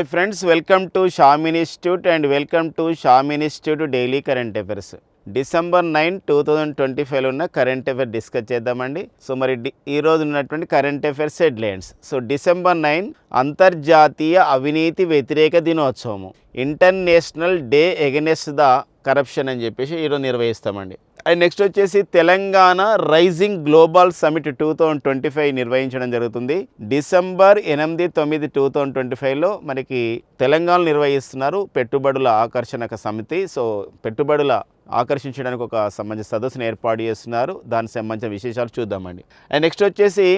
Hi friends welcome to Sham institute and welcome to Sham institute daily current affairs. December nine two thousand twenty ఫైవ్లో ఉన్న current affair discuss చేద్దామండి. So మరి డి- ఈ రోజు ఉన్నటువంటి current affairs headlines. So December nine అంతర్జాతీయ అవినీతి వ్యతిరేక దినోత్సవము. International day against the corruption అని చెప్పేసి ఈరోజు నిర్వహిస్తామండి. అండ్ నెక్స్ట్ వచ్చేసి Telangana rising global summit two thousand twenty five నిర్వహించడం జరుగుతుంది. డిసెంబర్ ఎనిమిది తొమ్మిది టూ థౌజండ్ ట్వంటీ ఫైవ్లో మనకి తెలంగాణ నిర్వహిస్తున్నారు పెట్టుబడుల ఆకర్షణక సమితి. సో పెట్టుబడుల ఆకర్షించడానికి ఒక సంబంధించిన సదస్సును ఏర్పాటు చేస్తున్నారు. దానికి సంబంధించిన విశేషాలు చూద్దామండి. అండ్ నెక్స్ట్ వచ్చేసి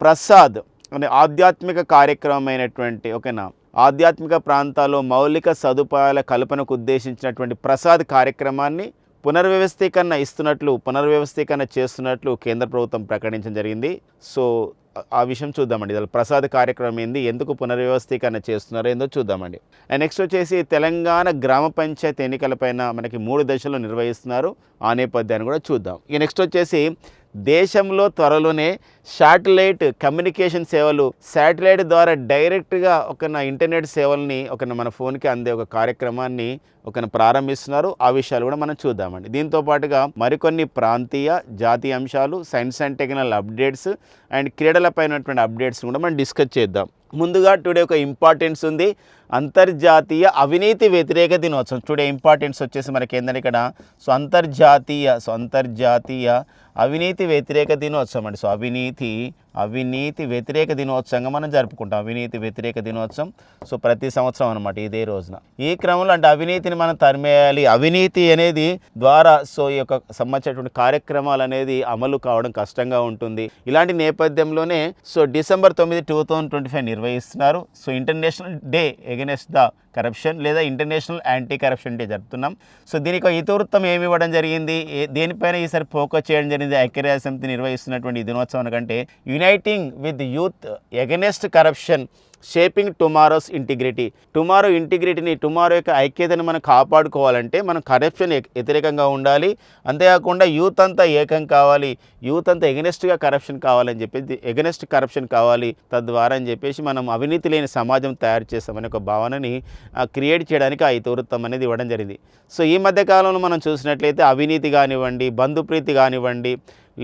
ప్రసాద్ అనే ఆధ్యాత్మిక కార్యక్రమమైనటువంటి ఓకేనా? ఆధ్యాత్మిక ప్రాంతాల్లో మౌలిక సదుపాయాల కల్పనకు ఉద్దేశించినటువంటి ప్రసాద్ కార్యక్రమాన్ని పునర్వ్యవస్థీకరణ ఇస్తున్నట్లు పునర్వ్యవస్థీకరణ చేస్తున్నట్లు కేంద్ర ప్రభుత్వం ప్రకటించడం జరిగింది. సో ఆ- విషయం చూద్దామండి. అసలు ప్రసాద్ కార్యక్రమం ఏంది? ఎందుకు పునర్వ్యవస్థీకరణ చేస్తున్నారో ఏందో చూద్దామండి. అండ్ నెక్స్ట్ వచ్చేసి తెలంగాణ గ్రామ పంచాయతీ ఎన్నికలపైన మనకి మూడు దశలు నిర్వహిస్తున్నారు. ఆ నేపథ్యాన్ని కూడా చూద్దాం. ఇక నెక్స్ట్ వచ్చేసి దేశంలో త్వరలోనే శాటిలైట్ కమ్యూనికేషన్ సేవలు శాటిలైట్ ద్వారా డైరెక్ట్గా ఒక నా ఇంటర్నెట్ సేవల్ని ఒక మన ఫోన్కి అందే ఒక కార్యక్రమాన్ని ఒక ప్రారంభిస్తున్నారు. ఆ విషయాలు కూడా మనం చూద్దామండి. దీంతో పాటుగా మరికొన్ని ప్రాంతీయ జాతీయ అంశాలు science and technology updates and క్రీడలపైనటువంటి updates కూడా మనం డిస్కస్ చేద్దాం. ముందుగా టుడే ఒక ఇంపార్టెన్స్ ఉంది. అంతర్జాతీయ అవినీతి వ్యతిరేక దినోత్సవం. టుడే ఇంపార్టెన్స్ వచ్చేసి మనకి ఏంటంటే ఇక్కడ సో అంతర్జాతీయ సో అంతర్జాతీయ అవినీతి వ్యతిరేక దినోత్సవం అండి. సో అవినీతి అవినీతి వ్యతిరేక దినోత్సవంగా మనం జరుపుకుంటాం. అవినీతి వ్యతిరేక దినోత్సవం. సో ప్రతి సంవత్సరం అనమాట ఇదే రోజున. ఈ క్రమంలో అంటే అవినీతిని మనం తరిమేయాలి. అవినీతి అనేది ద్వారా సో ఈ యొక్క సంబంధించినటువంటి కార్యక్రమాలు అనేది అమలు కావడం కష్టంగా ఉంటుంది. ఇలాంటి నేపథ్యంలోనే సో డిసెంబర్ తొమ్మిది టూ థౌజండ్ ట్వంటీ ఫైవ్ నిర్వహిస్తున్నారు. So international day against the corruption లేదా ఇంటర్నేషనల్ యాంటీ కరప్షన్ డే జరుపుతున్నాం. సో దీనికి ఇతివృత్తం ఏమి ఇవ్వడం జరిగింది? దేనిపైన ఈసారి ఫోకస్ చేయడం జరిగింది? ఐక్యరాజ్య సమితి నిర్వహిస్తున్నటువంటి ఈ దినోత్సవం కంటే uniting with youth against corruption shaping tomorrow's integrity tomorrow ఇంటిగ్రిటీని tomorrow యొక్క ఐక్యతను మనం కాపాడుకోవాలంటే మనం కరప్షన్ వ్యతిరేకంగా ఉండాలి. అంతేకాకుండా యూత్ అంతా ఏకం కావాలి. యూత్ అంతా ఎగనెస్ట్గా కరప్షన్ కావాలని చెప్పేసి ఎగనెస్ట్ కరప్షన్ కావాలి తద్వారా అని చెప్పేసి మనం అవినీతి లేని సమాజం తయారు చేస్తామనే ఒక భావనని క్రియేట్ చేయడానికి ఆ ఇతివృత్తం అనేది ఇవ్వడం జరిగింది. సో ఈ మధ్య కాలంలో మనం చూసినట్లయితే అవినీతి కానివ్వండి బంధుప్రీతి కానివ్వండి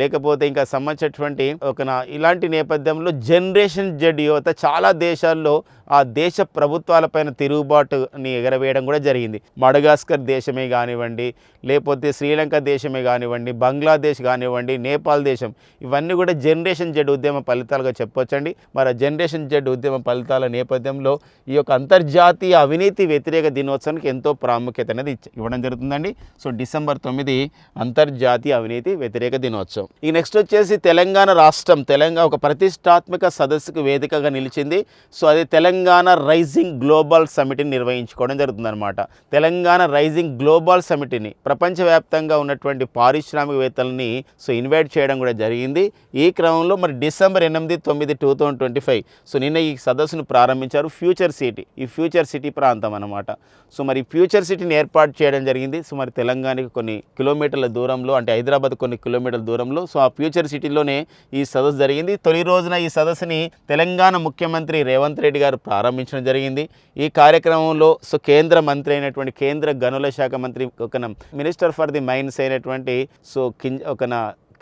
లేకపోతే ఇంకా సంబంధించినటువంటి ఒక నా ఇలాంటి నేపథ్యంలో జనరేషన్ జెడ్ యువత చాలా దేశాల్లో ఆ దేశ ప్రభుత్వాలపైన తిరుగుబాటుని ఎగరవేయడం కూడా జరిగింది. మడగాస్కర్ దేశమే కానివ్వండి లేకపోతే శ్రీలంక దేశమే కానివ్వండి బంగ్లాదేశ్ కానివ్వండి నేపాల్ దేశం ఇవన్నీ కూడా జనరేషన్ జెడ్ ఉద్యమ ఫలితాలుగా చెప్పొచ్చండి. మరి ఆ జనరేషన్ జెడ్ ఉద్యమ ఫలితాల నేపథ్యంలో ఈ యొక్క అంతర్జాతీయ అవినీతి వ్యతిరేక దినోత్సవానికి ఎంతో ప్రాముఖ్యత అనేది ఇవ్వడం జరుగుతుందండి. సో డిసెంబర్ తొమ్మిది అంతర్జాతీయ అవినీతి వ్యతిరేక దినోత్సవం. ఈ నెక్స్ట్ వచ్చేసి తెలంగాణ రాష్ట్రం. తెలంగాణ ఒక ప్రతిష్టాత్మక సదస్సుకు వేదికగా నిలిచింది. సో అది తెలంగాణ రైజింగ్ గ్లోబల్ సమిటీని నిర్వహించుకోవడం జరుగుతుందన్నమాట. తెలంగాణ రైజింగ్ గ్లోబల్ సమిటీని ప్రపంచవ్యాప్తంగా ఉన్నటువంటి పారిశ్రామికవేత్తలని సో ఇన్వైట్ చేయడం కూడా జరిగింది. ఈ క్రమంలో మరి డిసెంబర్ ఎనిమిది తొమ్మిది two thousand twenty five so నిన్న ఈ సదస్సును ప్రారంభించారు ఫ్యూచర్ సిటీ. ఈ ఫ్యూచర్ సిటీ ప్రాంతం అనమాట సో మరి ఫ్యూచర్ సిటీని ఏర్పాటు చేయడం జరిగింది. సో మరి తెలంగాణకి కొన్ని కిలోమీటర్ల దూరంలో అంటే హైదరాబాద్ కొన్ని కిలోమీటర్ల దూరం దూరంలో సో ఆ ఫ్యూచర్ సిటీలోనే ఈ సదస్సు జరిగింది. తొలి రోజున ఈ సదస్సుని తెలంగాణ ముఖ్యమంత్రి రేవంత్ రెడ్డి గారు ప్రారంభించడం జరిగింది. ఈ కార్యక్రమంలో సో కేంద్ర మంత్రి అయినటువంటి కేంద్ర గనుల శాఖ మంత్రి ఒక మినిస్టర్ ఫర్ ది మైన్స్ అయినటువంటి సో కింజ ఒక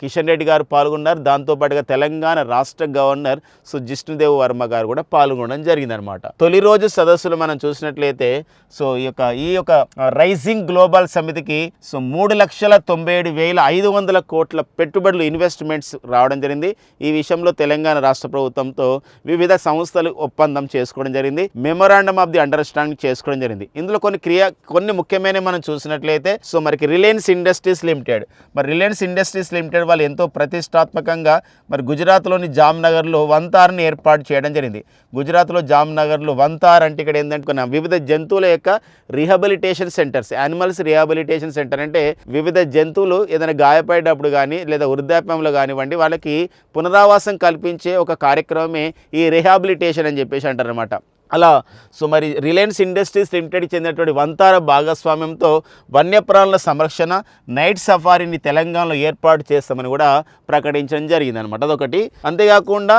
కిషన్ రెడ్డి గారు పాల్గొన్నారు. దాంతోపాటుగా తెలంగాణ రాష్ట్ర గవర్నర్ సో జిష్ణుదేవ్ వర్మ గారు కూడా పాల్గొనడం జరిగిందనమాట తొలి రోజు సదస్సులు మనం చూసినట్లయితే సో ఈ యొక్క ఈ యొక్క రైజింగ్ గ్లోబల్ సమితికి సో మూడు లక్షల తొంభై ఏడు వేల ఐదు వందల కోట్ల పెట్టుబడులు ఇన్వెస్ట్మెంట్స్ రావడం జరిగింది. ఈ విషయంలో తెలంగాణ రాష్ట్ర ప్రభుత్వంతో వివిధ సంస్థలు ఒప్పందం చేసుకోవడం జరిగింది. మెమోరాండం ఆఫ్ ది అండర్స్టాండింగ్ చేసుకోవడం జరిగింది. ఇందులో కొన్ని క్రియ కొన్ని ముఖ్యమైనవి మనం చూసినట్లయితే సో మనకి రిలయన్స్ ఇండస్ట్రీస్ లిమిటెడ్. మరి రిలయన్స్ ఇండస్ట్రీస్ లిమిటెడ్ వాళ్ళు ఎంతో ప్రతిష్టాత్మకంగా మరి గుజరాత్లోని జామ్నగర్లో వంతార్ని ఏర్పాటు చేయడం జరిగింది. గుజరాత్లో జామ్నగర్లో వంతార్ అంటే ఇక్కడ ఏంటంటే వివిధ జంతువుల యొక్క rehabilitation centres animals rehabilitation centre అంటే వివిధ జంతువులు ఏదైనా గాయపడేటప్పుడు కానీ లేదా వృద్ధాప్యంలో కానివ్వండి వాళ్ళకి పునరావాసం కల్పించే ఒక కార్యక్రమమే ఈ రీహాబిలిటేషన్ అని చెప్పేసి అంటారనమాట అలా సో మరి రిలయన్స్ ఇండస్ట్రీస్ లిమిటెడ్ చెందినటువంటి వంతార భాగస్వామ్యంతో వన్యప్రాణుల సంరక్షణ నైట్ సఫారీని తెలంగాణలో ఏర్పాటు చేస్తామని కూడా ప్రకటించడం జరిగింది అనమాట అదొకటి. అంతేకాకుండా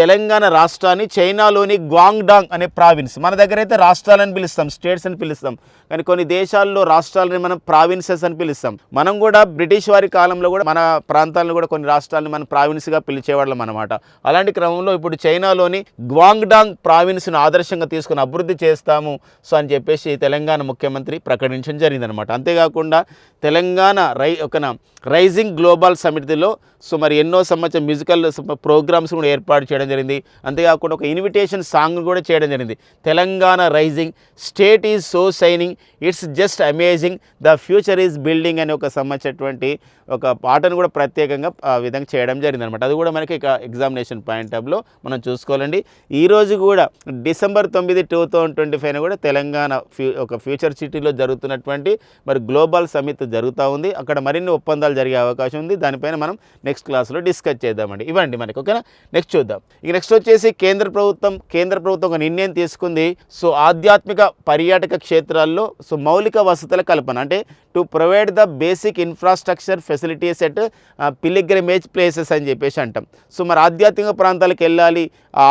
తెలంగాణ రాష్ట్రాన్ని చైనాలోని గ్వాంగ్డాంగ్ అనే ప్రావిన్స్ మన దగ్గర అయితే రాష్ట్రాలని పిలుస్తాం స్టేట్స్ అని పిలుస్తాం కానీ కొన్ని దేశాల్లో రాష్ట్రాలని మనం ప్రావిన్సెస్ అని పిలుస్తాం. మనం కూడా బ్రిటిష్ వారి కాలంలో కూడా మన ప్రాంతాలను కూడా కొన్ని రాష్ట్రాలను మనం ప్రావిన్స్గా పిలిచేవాళ్ళం అనమాట అలాంటి క్రమంలో ఇప్పుడు చైనాలోని గ్వాంగ్డాంగ్ ప్రావిన్స్ను ఆదర్శంగా తీసుకుని అభివృద్ధి చేస్తాము. సో అని చెప్పేసి తెలంగాణ ముఖ్యమంత్రి ప్రకటించడం జరిగిందనమాట అంతేకాకుండా తెలంగాణ రై ఒక రైజింగ్ గ్లోబల్ సమితిలో సో మరి ఎన్నో సంవత్సరం మ్యూజికల్ ప్రోగ్రామ్స్ కూడా ఏర్పాటు చేయడం జరిగింది. అంతేకాకుండా ఒక ఇన్విటేషన్ సాంగ్ కూడా చేయడం జరిగింది. Telangana rising state is so shining it's just amazing the future is building అనే ఒక సంబంధించినటువంటి ఒక పాటను కూడా ప్రత్యేకంగా ఆ విధంగా చేయడం జరిగింది అనమాట అది కూడా మనకి ఎగ్జామినేషన్ పాయింట్ ఆఫ్లో మనం చూసుకోవాలండి. ఈరోజు కూడా డిసెంబర్ తొమ్మిది టూ థౌజండ్ ట్వంటీ ఫైవ్ కూడా తెలంగాణ ఫ్యూ ఒక ఫ్యూచర్ సిటీలో జరుగుతున్నటువంటి మరి గ్లోబల్ సమిట్ జరుగుతూ ఉంది. అక్కడ మరిన్ని ఒప్పందాలు జరిగే అవకాశం ఉంది. దానిపైన మనం నెక్స్ట్ క్లాస్లో డిస్కస్ చేద్దామండి. ఇవ్వండి మనకి ఓకేనా? నెక్స్ట్ చూద్దాం. ఇక నెక్స్ట్ వచ్చేసి కేంద్ర ప్రభుత్వం కేంద్ర ప్రభుత్వం ఒక నిర్ణయం తీసుకుంది. సో ఆధ్యాత్మిక పర్యాటక క్షేత్రాల్లో సో మౌలిక వసతుల కల్పన అంటే to provide the basic infrastructure facilities at pilgrimage places అని చెప్పేసి అంటాం. సో మరి ఆధ్యాత్మిక ప్రాంతాలకు వెళ్ళాలి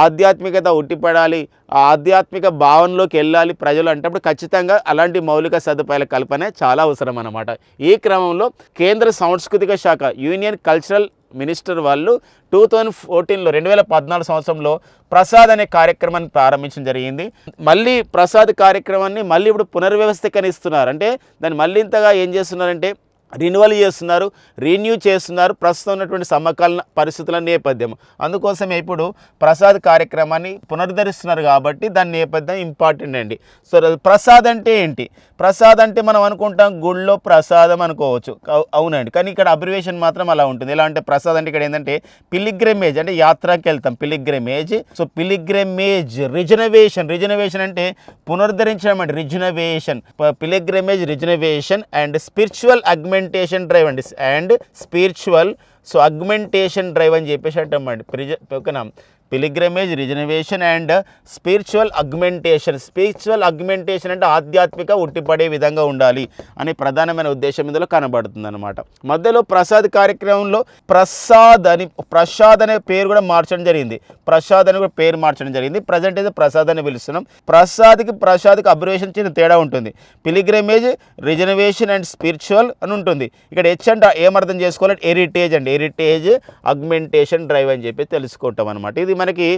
ఆధ్యాత్మికత ఉట్టిపడాలి ఆ ఆధ్యాత్మిక భావనలోకి వెళ్ళాలి ప్రజలు అంటే ఖచ్చితంగా అలాంటి మౌలిక సదుపాయాల కల్పన చాలా అవసరం అన్నమాట ఈ క్రమంలో కేంద్ర సాంస్కృతిక శాఖ యూనియన్ కల్చరల్ మినిస్టర్ వాళ్ళు టూ థౌజండ్ ఫోర్టీన్లో రెండు వేల పద్నాలుగు సంవత్సరంలో ప్రసాద్ అనే కార్యక్రమాన్ని ప్రారంభించడం జరిగింది. మళ్ళీ ప్రసాద్ కార్యక్రమాన్ని మళ్ళీ ఇప్పుడు పునర్వ్యవస్థీకరిస్తున్నారు. అంటే దాన్ని మళ్ళీ ఇంతగా ఏం చేస్తున్నారంటే రిన్యువల్ చేస్తున్నారు రిన్యూ చేస్తున్నారు ప్రస్తుతం ఉన్నటువంటి సమకాలీన పరిస్థితుల నేపథ్యం. అందుకోసమే ఇప్పుడు ప్రసాద్ కార్యక్రమాన్ని పునరుద్ధరిస్తున్నారు కాబట్టి దాని నేపథ్యం ఇంపార్టెంట్ అండి. సో ప్రసాద్ అంటే ఏంటి? ప్రసాద్ అంటే మనం అనుకుంటాం గుళ్ళో ప్రసాదం అనుకోవచ్చు. అవునండి. కానీ ఇక్కడ అబ్రివేషన్ మాత్రం అలా ఉంటుంది. ఎలా అంటే ప్రసాద్ అంటే ఇక్కడ ఏంటంటే పిలిగ్రమేజ్ అంటే యాత్రకి వెళ్తాం. Pilgrimage so pilgrimage rejuvenation rejuvenation అంటే పునరుద్ధరించడం అంటే rejuvenation pilgrimage rejuvenation and spiritual augment augmentation drive అండి. And spiritual so augmentation drive అని చెప్పేసి అంటామండి ప్రిజ ఓకేనా pilgrimage rejuvenation and spiritual augmentation spiritual augmentation అంటే ఆధ్యాత్మిక ఉట్టిపడే విధంగా ఉండాలి అనే ప్రధానమైన ఉద్దేశం ఇందులో కనబడుతుంది అనమాట మధ్యలో ప్రసాద్ కార్యక్రమంలో ప్రసాద్ అని ప్రసాద్ అనే పేరు కూడా మార్చడం జరిగింది. ప్రసాద్ అని కూడా పేరు మార్చడం జరిగింది. ప్రజెంట్ అయితే ప్రసాద్ అని పిలుస్తున్నాం. ప్రసాద్కి ప్రసాద్కి అబ్రివేషన్ చిన్న తేడా ఉంటుంది. పిలిగ్రమేజ్ రిజనవేషన్ అండ్ స్పిరిచువల్ అని ఉంటుంది. ఇక్కడ హెచ్ అంటే ఏమర్థం చేసుకోవాలంటే హెరిటేజ్ అండి. హెరిటేజ్ అగ్మెంటేషన్ డ్రైవ్ అని చెప్పి తెలుసుకుంటాం అనమాట ఇది మనకి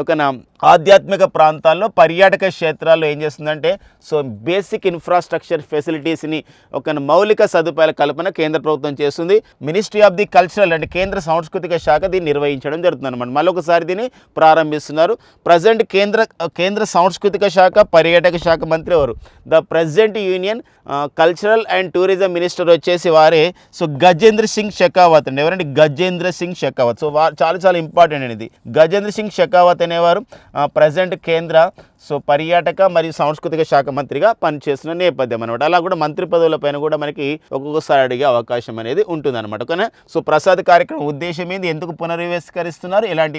ఒక ఆధ్యాత్మిక ప్రాంతాల్లో పర్యాటక క్షేత్రాల్లో ఏం చేస్తుందంటే సో బేసిక్ ఇన్ఫ్రాస్ట్రక్చర్ ఫెసిలిటీస్ని ఒక మౌలిక సదుపాయాల కల్పన కేంద్ర ప్రభుత్వం చేస్తుంది. మినిస్ట్రీ ఆఫ్ ది కల్చరల్ అంటే కేంద్ర సాంస్కృతిక శాఖ దీన్ని నిర్వహించడం జరుగుతుంది అనమాట మళ్ళొకసారి దీన్ని ప్రారంభిస్తున్నారు. ప్రజెంట్ కేంద్ర కేంద్ర సాంస్కృతిక శాఖ పర్యాటక శాఖ మంత్రి ఎవరు? The present union cultural and tourism minister వచ్చేసి వారే సో గజేంద్ర సింగ్ షెకావత్ అండి. ఎవరంటే గజేంద్ర సింగ్ షెకావత్. సో చాలా చాలా ఇంపార్టెంట్ అండి గజేంద్ర గజేంద్ర సింగ్ షెకావత్ అనేవారు ప్రజెంట్ కేంద్ర సో పర్యాటక మరియు సాంస్కృతిక శాఖ మంత్రిగా పనిచేస్తున్న నేపథ్యం అనమాట అలా కూడా మంత్రి పదవుల పైన కూడా మనకి ఒక్కొక్కసారి అడిగే అవకాశం అనేది ఉంటుంది అనమాట ఓకేనా? సో ప్రసాద్ కార్యక్రమం ఉద్దేశం ఏంది? ఎందుకు పునర్వ్యవస్కరిస్తున్నారు ఇలాంటి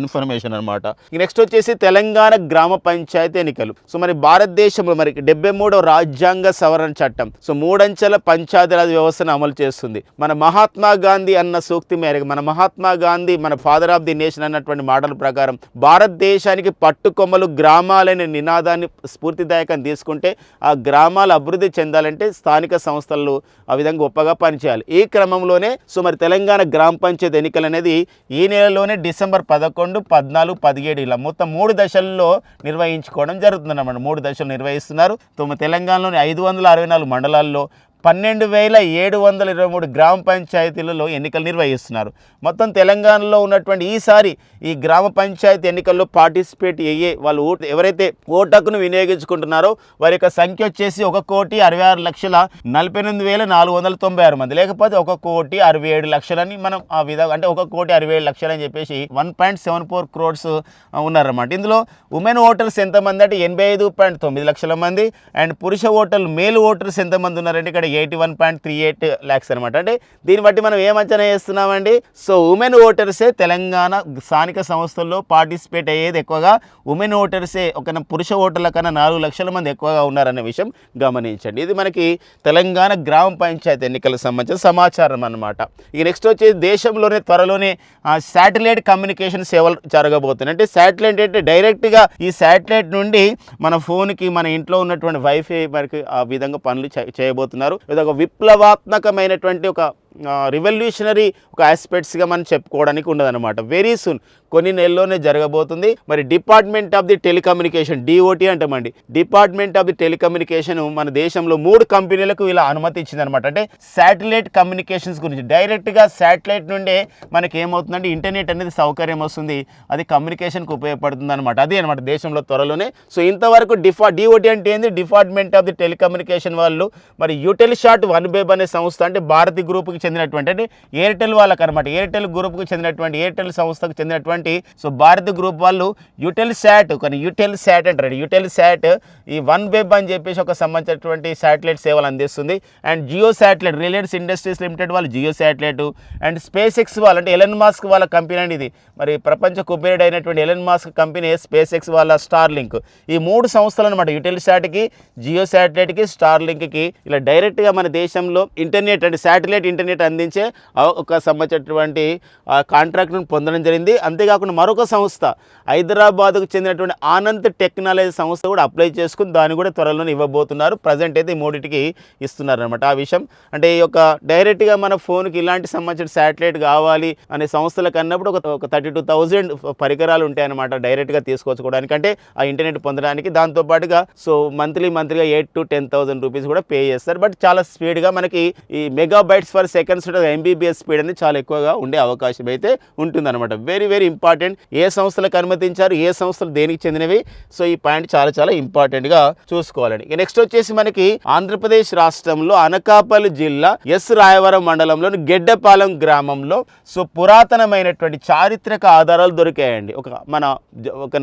ఇన్ఫర్మేషన్ అనమాట నెక్స్ట్ వచ్చేసి తెలంగాణ గ్రామ పంచాయతీ ఎన్నికలు. సో మరి భారతదేశంలో మరి డెబ్బై మూడో రాజ్యాంగ సవరణ చట్టం సో మూడంచెల పంచాయతీరాజ్ వ్యవస్థను అమలు చేస్తుంది. మన మహాత్మా గాంధీ అన్న సూక్తి మేరకు మన మహాత్మా గాంధీ మన ఫాదర్ ఆఫ్ ది నేషన్ అన్నటువంటి పాటల ప్రకారం భారతదేశానికి పట్టుకొమ్మలు గ్రామాలనే నినాదాన్ని స్ఫూర్తిదాయకం తీసుకుంటే ఆ గ్రామాలు అభివృద్ధి చెందాలంటే స్థానిక సంస్థలు ఆ విధంగా గొప్పగా పనిచేయాలి. ఈ క్రమంలోనే సో మరి తెలంగాణ గ్రామ పంచాయతీ ఎన్నికలు అనేది ఈ నెలలోనే డిసెంబర్ పదకొండు పద్నాలుగు పదిహేడు ఇలా మొత్తం మూడు దశల్లో నిర్వహించుకోవడం జరుగుతుంది అన్నమాట మూడు దశలు నిర్వహిస్తున్నారు. తమ తెలంగాణలోని ఐదు వందల అరవై నాలుగు మండలాల్లో పన్నెండు వేల ఏడు వందల ఇరవై మూడు గ్రామ పంచాయతీలలో ఎన్నికలు నిర్వహిస్తున్నారు. మొత్తం తెలంగాణలో ఉన్నటువంటి ఈసారి ఈ గ్రామ పంచాయతీ ఎన్నికల్లో పార్టిసిపేట్ అయ్యే వాళ్ళు ఓటు ఎవరైతే ఓటకును వినియోగించుకుంటున్నారో వారి యొక్క సంఖ్య వచ్చేసి ఒక కోటి అరవై ఆరు లక్షల నలభై ఎనిమిది వేల నాలుగు వందల తొంభై ఆరు మంది. లేకపోతే ఒక కోటి అరవై ఏడు లక్షలని మనం ఆ విధంగా అంటే ఒక కోటి అరవై ఏడు లక్షలు అని చెప్పేసి one point seven four crores ఉన్నారన్నమాట. ఇందులో ఉమెన్ ఓటర్స్ ఎంతమంది అంటే ఎనభై ఐదు పాయింట్ తొమ్మిది లక్షల మంది అండ్ పురుష ఓటర్లు మేల్ ఓటర్స్ ఎంతమంది ఉన్నారంటే ఇక్కడ eighty one point three eight lakhs అనమాట అంటే దీన్ని బట్టి మనం ఏం అంచనా చేస్తున్నామండి సో ఉమెన్ ఓటర్సే తెలంగాణ స్థానిక సంస్థల్లో పార్టిసిపేట్ అయ్యేది ఎక్కువగా ఉమెన్ ఓటర్సే ఒక పురుష ఓటర్ల కన్నా నాలుగు లక్షల మంది ఎక్కువగా ఉన్నారనే విషయం గమనించండి. ఇది మనకి తెలంగాణ గ్రామ పంచాయతీ ఎన్నికలకు సంబంధించిన సమాచారం అన్నమాట. ఇక నెక్స్ట్ వచ్చి దేశంలోనే త్వరలోనే శాటిలైట్ కమ్యూనికేషన్ సేవలు జరగబోతున్నాయి. అంటే శాటిలైట్ అంటే డైరెక్ట్గా ఈ శాటిలైట్ నుండి మన ఫోన్కి మన ఇంట్లో ఉన్నటువంటి వైఫై మనకి ఆ విధంగా పనులు చే- చేయబోతున్నారు. ఇది ఒక విప్లవాత్మకమైనటువంటి ఒక రివల్యూషనరీ ఒక ఆస్పెక్ట్స్గా మనం చెప్పుకోవడానికి ఉండదన్నమాట. వెరీ సూన్ కొన్ని నెలల్లోనే జరగబోతుంది. మరి department of the telecommunication DOT అంటామండి. డిపార్ట్మెంట్ ఆఫ్ ది టెలికమ్యూనికేషన్ మన దేశంలో మూడు కంపెనీలకు ఇలా అనుమతి ఇచ్చిందనమాట అంటే శాటిలైట్ కమ్యూనికేషన్స్ గురించి. డైరెక్ట్గా శాటిలైట్ నుండే మనకి ఏమవుతుందంటే ఇంటర్నెట్ అనేది సౌకర్యం వస్తుంది. అది కమ్యూనికేషన్కి ఉపయోగపడుతుంది అనమాట అదే అనమాట దేశంలో త్వరలోనే. సో ఇంతవరకు డిఫా డిఓటి అంటే ఏంది? డిపార్ట్మెంట్ ఆఫ్ ది టెలికమ్యూనికేషన్ వాళ్ళు మరి యూటెల్ షాట్ వన్ బేబ్ అనే సంస్థ అంటే భారతి గ్రూప్కి చెందినటువంటి అంటే ఎయిర్టెల్ వాళ్ళకి అనమాట ఎయిర్టెల్ గ్రూప్కి చెందినటువంటి ఎయిర్టెల్ సంస్థకు చెందినటువంటి సో భారత్ గ్రూప్ వాళ్ళు యూటెల్ శాట్ కానీ యూటెల్ శాట్ అంటారు యూటెల్ శాట్ ఈ వన్ వెబ్ అని చెప్పేసి ఒక సంబంధించినటువంటి శాటిలైట్ సేవలు అందిస్తుంది. And Jio satellite Reliance Industries Limited వాళ్ళు Jio satellite and SpaceX వాళ్ళు అంటే ఎలన్ మాస్క్ వాళ్ళ కంపెనీ అండి ఇది. మరి ప్రపంచ కుబేరుడు అయినటువంటి Elon Musk company SpaceX వాళ్ళ స్టార్ లింక్ ఈ మూడు సంస్థలు అనమాట యూటెల్ శాట్కి జియో శాటిలైట్కి స్టార్ లింక్కి ఇలా డైరెక్ట్గా మన దేశంలో ఇంటర్నెట్ అంటే శాటిలైట్ ఇంటర్నెట్ అందించే ఒక సంబంధించినటువంటి కాంట్రాక్ట్ను పొందడం జరిగింది. అంతేకాకుండా మరొక సంస్థ హైదరాబాద్కు చెందినటువంటి ఆనంద్ టెక్నాలజీ సంస్థ కూడా అప్లై చేసుకుని దాన్ని కూడా త్వరలోనే ఇవ్వబోతున్నారు. ప్రజెంట్ అయితే మూడింటికి ఇస్తున్నారు అనమాట ఆ విషయం. అంటే ఈ యొక్క డైరెక్ట్గా మన ఫోన్కి ఇలాంటి సంబంధించిన శాటిలైట్ కావాలి అనే సంస్థలకు అన్నప్పుడు ఒక ఒక థర్టీ టూ థౌజండ్ పరికరాలు ఉంటాయన్నమాట డైరెక్ట్గా తీసుకొచ్చుకోవడానికి అంటే ఆ ఇంటర్నెట్ పొందడానికి. దాంతోపాటుగా so monthly మంత్లీగా eight to ten thousand rupees కూడా పే చేస్తారు. బట్ చాలా స్పీడ్గా మనకి ఈ megabytes for seconds MBBS speed అనేది చాలా ఎక్కువగా ఉండే అవకాశం అయితే ఉంటుందన్నమాట. వెరీ వెరీ ఇంపార్టెంట్ ఏ సంస్థలకు అనుమతించారు ఏ సంస్థలు దేనికి చెందినవి? సో ఈ పాయింట్ చాలా చాలా ఇంపార్టెంట్గా చూసుకోవాలండి. ఇక నెక్స్ట్ వచ్చేసి మనకి ఆంధ్రప్రదేశ్ రాష్ట్రంలో అనకాపల్లి జిల్లా ఎస్ రాయవరం మండలంలోని గెడ్డపాలెం గ్రామంలో సో పురాతనమైనటువంటి చారిత్రక ఆధారాలు దొరికాయండి. ఒక మన ఒక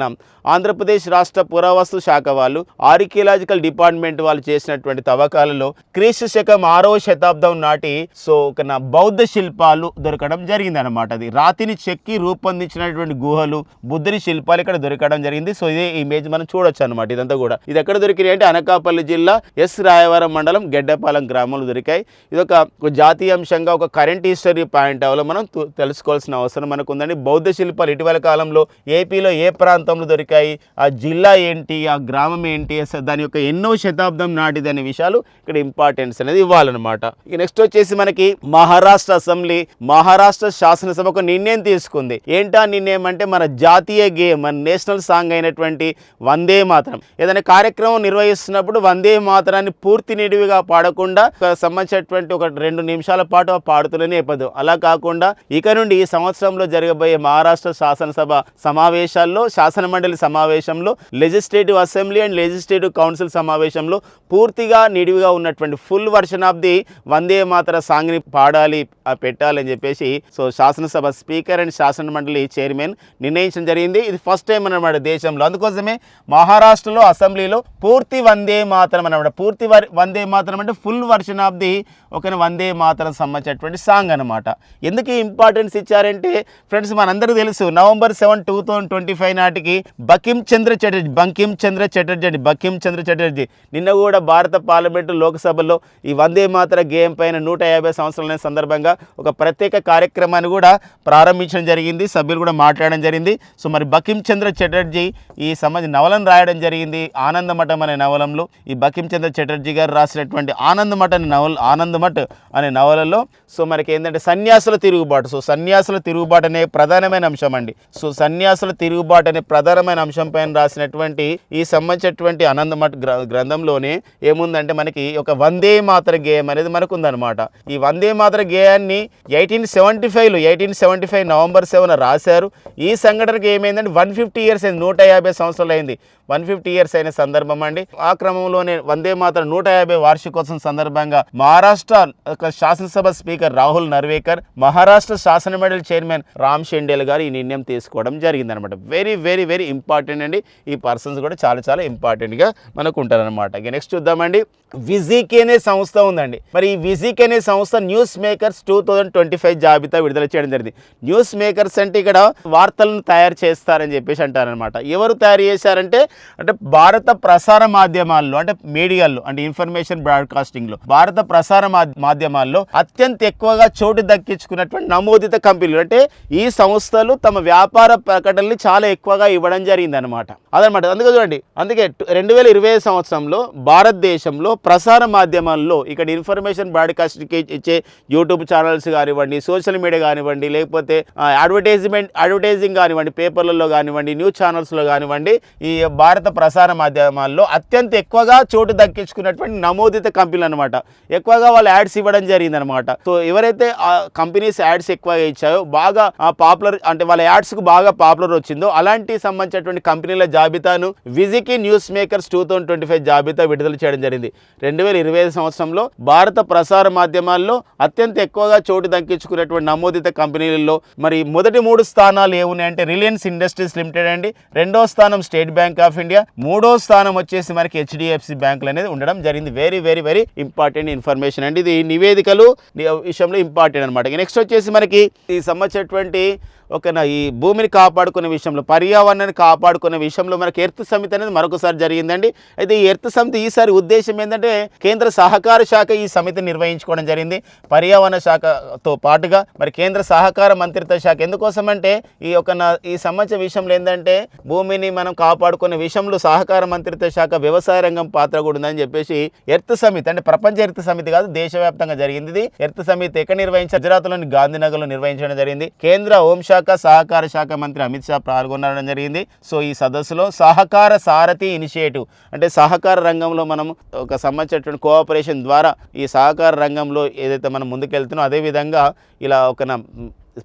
ఆంధ్రప్రదేశ్ రాష్ట్ర పురావస్తు శాఖ వాళ్ళు ఆర్కియలాజికల్ డిపార్ట్మెంట్ వాళ్ళు చేసినటువంటి తవ్వకాలలో క్రీస్తు శకం ఆరవ శతాబ్దం నాటి సో ఒక నా బౌద్ధ శిల్పాలు దొరకడం జరిగింది అనమాట అది రాతిని చెక్కి రూపొందించినటువంటి గుహలు బుద్ధుని శిల్పాలు ఇక్కడ దొరకడం జరిగింది. సో ఇదే ఇమేజ్ మనం చూడొచ్చు అనమాట ఇదంతా కూడా. ఇది ఎక్కడ దొరికినాయి అంటే అనకాపల్లి జిల్లా ఎస్ రాయవరం మండలం గెడ్డపాలెం గ్రామంలో దొరికాయి. ఇది ఒక జాతీయాంశంగా జాతీయ అంశంగా ఒక కరెంట్ హిస్టరీ పాయింట్ అవలో మనం తెలుసుకోవాల్సిన అవసరం మనకు ఉందండి బౌద్ధ శిల్పాలు ఇటీవల కాలంలో ఏపీలో ఏ ప్రాంతంలో దొరికాయి ఆ జిల్లా ఏంటి ఆ గ్రామం ఏంటి అసలు దాని యొక్క ఎన్నో శతాబ్దం నాటిది అనే విషయాలు ఇక్కడ ఇంపార్టెన్స్ అనేది ఇవ్వాలన్నమాట. ఇక నెక్స్ట్ వచ్చేసి మనకి మహారాష్ట్ర అసెంబ్లీ మహారాష్ట్ర శాసనసభకు నిర్ణయం తీసుకుంది. ఏంటా నిర్ణయం అంటే మన జాతీయ గేమ్ మన నేషనల్ సాంగ్ అయినటువంటి వందే మాతరం. ఏదైనా కార్యక్రమం నిర్వహిస్తున్నప్పుడు వందే మాతరాన్ని పూర్తి నిడివిగా పాడకుండా సంబంధించినటువంటి ఒక రెండు నిమిషాల పాటు పాడుతూనే నేపథ్యం. అలా కాకుండా ఇక నుండి ఈ సంవత్సరంలో జరగబోయే మహారాష్ట్ర శాసనసభ సమావేశాల్లో శాసనమండలి సమావేశంలో legislative assembly and legislative council సమావేశంలో పూర్తిగా నిడివిగా ఉన్నటువంటి full version of the Vande Mataram సాంగ్ని పాడాలి ఆ పెట్టాలని చెప్పేసి సో శాసనసభ స్పీకర్ అండ్ శాసన మండలి చైర్మన్ నిర్ణయించడం జరిగింది. ఇది ఫస్ట్ టైం అనమాట దేశంలో. అందుకోసమే మహారాష్ట్రలో అసెంబ్లీలో పూర్తి వందే మాత్రం అన్నమాట. పూర్తి వర్- వందే మాత్రం అంటే ఫుల్ వర్షన్ ఆఫ్ ది ఒక వందే మాతరం సంబంధించినటువంటి సాంగ్ అనమాట ఎందుకు ఇంపార్టెన్స్ ఇచ్చారంటే ఫ్రెండ్స్ మనందరూ తెలుసు November seven two thousand twenty five నాటికి బకిం చంద్ర చటర్జీ బంకిం చంద్ర చటర్జీ అండి బకిం చంద్ర చటర్జీ నిన్న కూడా భారత పార్లమెంటు లోక్సభలో ఈ వందే మాతర గేమ్ పైన నూట యాభై సంవత్సరాల సందర్భంగా ఒక ప్రత్యేక కార్యక్రమాన్ని కూడా ప్రారంభించడం జరిగింది సభ్యులు కూడా మాట్లాడడం జరిగింది. సో మరి బకిం చంద్ర చటర్జీ ఈ సంబంధించి నవలను రాయడం జరిగింది ఆనందమఠం అనే నవలంలో. ఈ బకిం చంద్ర చటర్జీ గారు రాసినటువంటి ఆనందమఠ నవల ఆనంద మట్ అనే నవలలో. సో మనకి ఏంటంటే సన్యాసుల తిరుగుబాటు. సో సన్యాసుల తిరుగుబాటు అనే ప్రధానమైన అంశం అండి. సో సన్యాసుల తిరుగుబాటు అనే ప్రధానమైన అంశం పైన రాసినటువంటి ఈ సంబంధించినటువంటి ఆనందమఠ్ గ్ర గ్రంథంలోనే ఏముందంటే మనకి ఒక వందే మాతర గేయం అనేది మనకు ఉందన్నమాట ఈ వందే వందే మాతర గేయాన్ని ఎయిటీన్ సెవెంటీ ఫైవ్లో eighteen seventy five November seven రాశారు. ఈ సంఘటనకి ఏమైందంటే వన్ ఫిఫ్టీ ఇయర్స్ అయింది నూట యాభై సంవత్సరాలు అయింది. వన్ ఫిఫ్టీ ఇయర్స్ అయిన సందర్భం అండి. ఆ క్రమంలోనే వందే మాతర నూట యాభై వార్షికోత్సవం సందర్భంగా మహారాష్ట్ర ఒక శాసనసభ స్పీకర్ రాహుల్ నర్వేకర్ మహారాష్ట్ర శాసనమండలి చైర్మన్ రామ్ షెండేల్ గారు ఈ నిర్ణయం తీసుకోవడం జరిగిందనమాట వెరీ వెరీ వెరీ ఇంపార్టెంట్ అండి. ఈ పర్సన్స్ కూడా చాలా చాలా ఇంపార్టెంట్గా మనకు ఉంటారనమాట ఇక నెక్స్ట్ చూద్దామండి. విజిక్ అనే సంస్థ ఉందండి. మరి ఈ విజిక్ అనే సంస్థ news makers two thousand twenty five జాబితా విడుదల చేయడం జరిగింది. న్యూస్ మేకర్స్ అంటే ఇక్కడ వార్తలను తయారు చేస్తారని చెప్పేసి అంటారనమాట ఎవరు తయారు చేశారంటే అంటే భారత ప్రసార మాధ్యమాల్లో అంటే మీడియాల్లో అంటే ఇన్ఫర్మేషన్ బ్రాడ్కాస్టింగ్లో భారత ప్రసార మాధ్యమాల్లో అత్యంత ఎక్కువగా చోటు దక్కించుకున్నటువంటి నమోదిత కంపెనీలు. అంటే ఈ సంస్థలు తమ వ్యాపార ప్రకటనలు చాలా ఎక్కువగా ఇవ్వడం జరిగింది అనమాట అదనమాట అందుకే చూడండి అందుకే రెండు వేల ఇరవై సంవత్సరంలో భారతదేశంలో ప్రసార మాధ్యమాల్లో ఇక్కడ ఇన్ఫర్మేషన్ బ్రాడ్కాస్టింగ్ ఇచ్చే యూట్యూబ్ ఛానల్స్ కానివ్వండి సోషల్ మీడియా కానివ్వండి లేకపోతే అడ్వర్టైజ్మెంట్ అడ్వర్టైజింగ్ కానివ్వండి పేపర్లలో కానివ్వండి న్యూస్ ఛానల్స్లో కానివ్వండి ఈ భారత ప్రసార మాధ్యమాల్లో అత్యంత ఎక్కువగా చోటు దక్కించుకున్నటువంటి నమోదిత కంపెనీలు అనమాట ఎక్కువగా వాళ్ళు యాడ్స్ ఇవ్వడం జరిగింది అనమాట సో ఎవరైతే ఆ కంపెనీస్ యాడ్స్ ఎక్కువగా ఇచ్చాయో బాగా పాపులర్ అంటే వాళ్ళ యాడ్స్కు బాగా పాపులర్ వచ్చిందో అలాంటి సంబంధించినటువంటి కంపెనీల జాబితాను విజికి news makers two thousand twenty five జాబితా విడుదల చేయడం జరిగింది. రెండు వేల ఇరవై ఐదు సంవత్సరంలో భారత ప్రసార మాధ్యమాల్లో అత్యంత ఎక్కువగా చోటు దక్కించుకున్నటువంటి నమోదిత కంపెనీలలో మరి మొదటి మూడు స్థానాలు ఏమున్నాయంటే రిలయన్స్ ఇండస్ట్రీస్ లిమిటెడ్ అండి రెండో స్థానం స్టేట్ బ్యాంక్ ఆఫ్ ఇండియా మూడో స్థానం వచ్చేసి మనకి హెచ్డిఎఫ్సి బ్యాంకులు అనేది ఉండడం జరిగింది. Very very very important information అండి. నివేదికలు విషయంలో ఇంపార్టెంట్ అనమాట నెక్స్ట్ వచ్చేసి మనకి ఈ సంబంధించినటువంటి ఓకేనా ఈ భూమిని కాపాడుకునే విషయంలో పర్యావరణాన్ని కాపాడుకునే విషయంలో మనకి ఎర్త్ సమితి అనేది మరొకసారి జరిగిందండి. అయితే ఈ ఎర్త్ సమితి ఈసారి ఉద్దేశం ఏంటంటే కేంద్ర సహకార శాఖ ఈ సమితిని నిర్వహించుకోవడం జరిగింది. పర్యావరణ శాఖతో పాటుగా మరి కేంద్ర సహకార మంత్రిత్వ శాఖ ఎందుకోసం అంటే ఈ ఒక నా ఈ సంబంధించిన విషయంలో ఏంటంటే భూమిని మనం కాపాడుకునే విషయంలో సహకార మంత్రిత్వ శాఖ వ్యవసాయ రంగం పాత్ర కూడా ఉందని చెప్పేసి ఎర్త్ సమితి అంటే ప్రపంచ ఎర్త్ సమితి కాదు దేశవ్యాప్తంగా జరిగింది ఇది. ఎర్త్ సమితి ఎక్కడ నిర్వహించారు? గుజరాత్లోని గాంధీనగర్లో నిర్వహించడం జరిగింది. కేంద్ర హోంశాఖ సహకార శాఖ మంత్రి అమిత్ షా పాల్గొనడం జరిగింది. సో ఈ సదస్సులో సహకార సారథి ఇనిషియేటివ్ అంటే సహకార రంగంలో మనం ఒక సంబంధించినటువంటి కోఆపరేషన్ ద్వారా ఈ సహకార రంగంలో ఏదైతే మనం ముందుకెళ్తున్నామో అదేవిధంగా ఇలా ఒక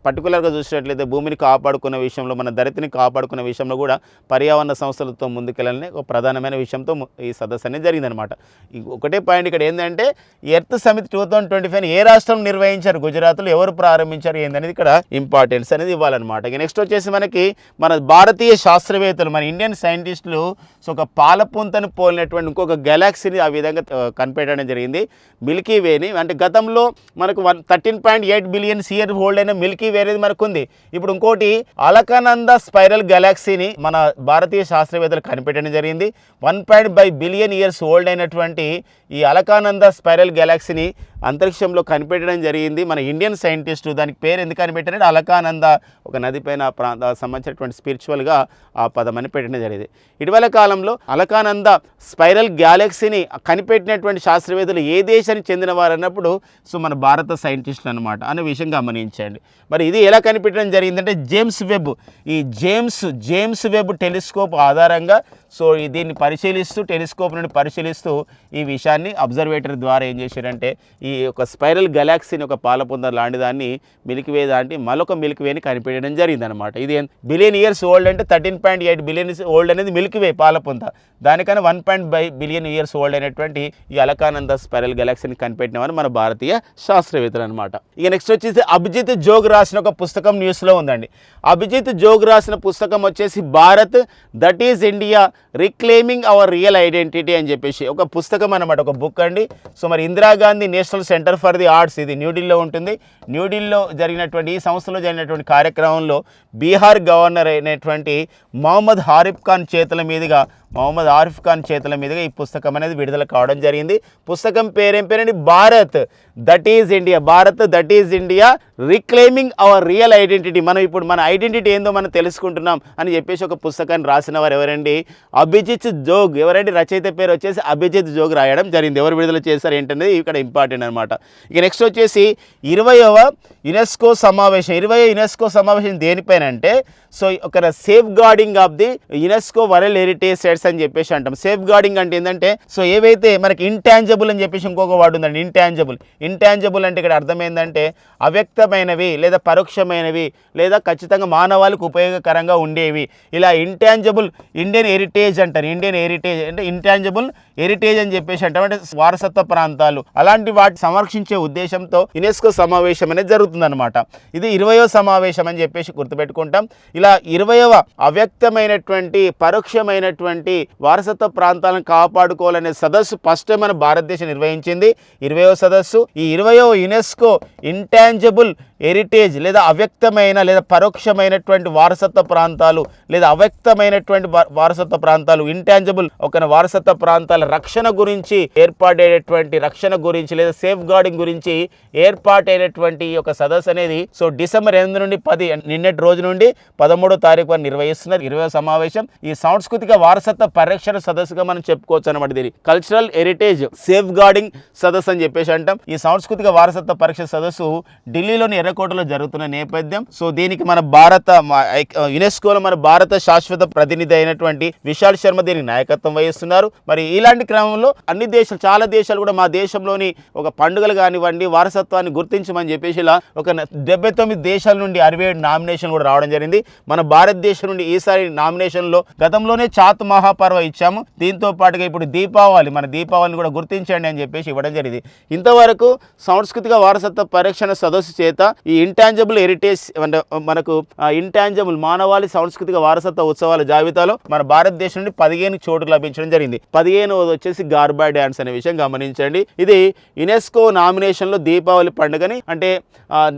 పర్టికులర్గా చూసినట్లయితే భూమిని కాపాడుకునే విషయంలో మన ధరిత్రిని కాపాడుకునే విషయంలో కూడా పర్యావరణ సంస్థలతో ముందుకెళ్ళాలని ఒక ప్రధానమైన విషయంతో ఈ సదస్సు అనేది జరిగిందనమాట ఈ ఒకటే పాయింట్ ఇక్కడ ఏంటంటే earth summit two thousand twenty five ఏ రాష్ట్రం నిర్వహించారు? గుజరాత్లో ఎవరు ప్రారంభించారు? ఏందనేది ఇక్కడ ఇంపార్టెన్స్ అనేది ఇవ్వాలన్నమాట. ఇక నెక్స్ట్ వచ్చేసి మనకి మన భారతీయ శాస్త్రవేత్తలు మన ఇండియన్ సైంటిస్టులు సో ఒక పాలపుంతను పోలినటువంటి ఇంకొక గెలాక్సీని ఆ విధంగా కనిపెట్టడం జరిగింది. మిల్కీ వేని అంటే గతంలో మనకు one thirteen point eight billion year old అయిన మిల్కీ వే వేరేది మనకు ఉంది ఇప్పుడు ఇంకోటి అలకానంద స్పైరల్ గెలాక్సీని మన భారతీయ శాస్త్రవేత్తలు కనిపెట్టడం జరిగింది. One point five billion years old అయినటువంటి ఈ అలకానంద స్పైరల్ గెలాక్సీని అంతరిక్షంలో కనిపెట్టడం జరిగింది. మన ఇండియన్ సైంటిస్టు దానికి పేరు ఎందుకు కనిపెట్టారంటే అలకానంద ఒక నది పైన ప్రాంత సంబంధించినటువంటి స్పిరిచువల్గా ఆ పదం అని పెట్టడం జరిగింది. ఇటీవల కాలంలో అలకానంద స్పైరల్ గ్యాలక్సీని కనిపెట్టినటువంటి శాస్త్రవేత్తలు ఏ దేశానికి చెందిన వారు అన్నప్పుడు సో మన భారత సైంటిస్టులు అనమాట అనే విషయం గమనించండి. మరి ఇది ఎలా కనిపెట్టడం జరిగిందంటే జేమ్స్ వెబ్ ఈ జేమ్స్ జేమ్స్ వెబ్ టెలిస్కోప్ ఆధారంగా సో దీన్ని పరిశీలిస్తూ టెలిస్కోప్ నుండి పరిశీలిస్తూ ఈ విషయాన్ని అబ్జర్వేటర్ ద్వారా ఏం చేశారంటే ఈ యొక్క స్పైరల్ గెలాక్సీని ఒక పాలపొంద లాంటి దాన్ని మిల్కీవే దాంటి మరొక మిల్కీవేని కనిపెట్టడం జరిగిందనమాట ఇది బిలియన్ ఇయర్స్ ఓల్డ్ అంటే thirteen point eight billion old అనేది మిల్కీవే పాలపొంద దానికన్నా one point five billion years old అయినటువంటి ఈ అలకానంద స్పైరల్ గెలాక్సీని కనిపెట్టిన మన భారతీయ శాస్త్రవేత్తలు అనమాట ఇక నెక్స్ట్ వచ్చేసి అభిజిత్ జోగ్ రాసిన ఒక పుస్తకం న్యూస్లో ఉందండి. అభిజిత్ జోగ్ రాసిన పుస్తకం వచ్చేసి Bharat that is India reclaiming our real identity అని చెప్పేసి ఒక పుస్తకం అనమాట ఒక బుక్ అండి. సో మరి Indira Gandhi national centre for the arts ఇది న్యూఢిల్లీలో ఉంటుంది. న్యూఢిల్లీలో జరిగినటువంటి ఈ సంస్థలో జరిగినటువంటి కార్యక్రమంలో బీహార్ గవర్నర్ అయినటువంటి మొహమ్మద్ హారిఫ్ ఖాన్ చేతుల మీదుగా మొహమ్మద్ ఆరిఫ్ ఖాన్ చేతుల మీదుగా ఈ పుస్తకం అనేది విడుదల కావడం జరిగింది. పుస్తకం పేరేం పేరండి? Bharat. That is India Bharat that is India reclaiming our real identity మనం ఇప్పుడు మన ఐడెంటిటీ ఏందో మనం తెలుసుకుంటున్నాం అని చెప్పేసి ఒక పుస్తకాన్ని రాసిన వారు ఎవరండి? అభిజిత్ జోగ్. ఎవరండి? రచయిత పేరు వచ్చేసి అభిజిత్ జోగ్ రాయడం జరిగింది. ఎవరు విడుదల చేశారు ఏంటనేది ఇక్కడ ఇంపార్టెంట్ అనమాట ఇక నెక్స్ట్ వచ్చేసి ఇరవయవ యునెస్కో సమావేశం. ఇరవై యునెస్కో సమావేశం దేనిపైన అంటే సో ఒక safeguarding of the UNESCO world heritage sites heritages అని చెప్పేసి అంటాం. సేఫ్ గార్డింగ్ అంటే ఏంటంటే సో ఏవైతే మనకి ఇంటాంజబుల్ అని చెప్పేసి ఇంకొక వాడు ఉందండి ఇంటాంజబుల్ ఇంటాంజబుల్ అంటే ఇక్కడ అర్థం ఏంటంటే అవ్యక్తమైనవి లేదా పరోక్షమైనవి లేదా ఖచ్చితంగా మానవాళికి ఉపయోగకరంగా ఉండేవి. ఇలా ఇంటాంజబుల్ ఇండియన్ హెరిటేజ్ అంటారు. ఇండియన్ హెరిటేజ్ అంటే ఇంటాంజబుల్ హెరిటేజ్ అని చెప్పేసి అంటాం. అంటే వారసత్వ ప్రాంతాలు. అలాంటి వాటి సంరక్షించే ఉద్దేశంతో యునెస్కో సమావేశం అనేది జరుగుతుందన్నమాట. ఇది ఇరవయో సమావేశం అని చెప్పేసి గుర్తుపెట్టుకుంటాం. ఇలా ఇరవయవ అవ్యక్తమైనటువంటి పరోక్షమైనటువంటి వారసత్వ ప్రాంతాలను కాపాడుకోవాలనే సదస్సు ఫస్ట్ మన భారతదేశం నిర్వహించింది. ఇరవయో సదస్సు. ఈ ఇరవయో యునెస్కో ఇంటాంజబుల్ హెరిటేజ్ లేదా అవ్యక్తమైన లేదా పరోక్షమైనటువంటి వారసత్వ ప్రాంతాలు లేదా అవ్యక్తమైనటువంటి వారసత్వ ప్రాంతాలు ఇంటాంజబుల్ ఒక వారసత్వ ప్రాంతాల రక్షణ గురించి ఏర్పాటైనటువంటి రక్షణ గురించి లేదా సేఫ్ గార్డింగ్ గురించి ఏర్పాటైనటువంటి ఈ యొక్క సదస్సు అనేది సో డిసెంబర్ ఎనిమిది నుండి పది నిన్నటి రోజు నుండి పదమూడో తారీఖు వరకు నిర్వహిస్తున్నారు. ఇరవై సమావేశం. ఈ సాంస్కృతిక వారసత్వ పరిరక్షణ సదస్సుగా మనం చెప్పుకోవచ్చు అనమాట దీన్ని. కల్చరల్ హెరిటేజ్ సేఫ్ గార్డింగ్ సదస్సు అని చెప్పేసి అంటాం. ఈ సాంస్కృతిక వారసత్వ పరీక్ష సదస్సు ఢిల్లీలోని ఎర్రకోటలో జరుగుతున్న నేపథ్యం. సో దీనికి మన భారత యునెస్కోలో మన భారత శాశ్వత ప్రతినిధి అయినటువంటి విశాల్ శర్మ దీనికి నాయకత్వం వహిస్తున్నారు. మరి ఇలాంటి క్రమంలో అన్ని దేశాలు చాలా దేశాలు కూడా మా దేశంలోని ఒక పండుగలు కానివ్వండి వారసత్వాన్ని గుర్తించమని చెప్పేసి ఇలా ఒక డెబ్బై తొమ్మిది దేశాల నుండి అరవై ఏడు నామినేషన్ కూడా రావడం జరిగింది. మన భారతదేశం నుండి ఈసారి నామినేషన్లో గతంలోనే చాత్ మహాపర్వ ఇచ్చాము. దీంతో పాటుగా ఇప్పుడు దీపావళి మన దీపావళిని కూడా గుర్తించండి అని చెప్పేసి ఇవ్వడం జరిగింది. ఇంతవరకు సాంస్కృతిక వారసత్వ పరిరక్షణ సదస్సు చేత ఈ ఇంటాంజబుల్ హెరిటేజ్ అంటే మనకు ఇంటాంజబుల్ మానవాళి సాంస్కృతిక వారసత్వ ఉత్సవాల జాబితాలో మన భారతదేశం నుండి పదిహేను చోటు లభించడం జరిగింది. పదిహేను వచ్చేసి గార్బా డ్యాన్స్ అనే విషయం గమనించండి. ఇది యునెస్కో నామినేషన్లో దీపావళి పండుగని అంటే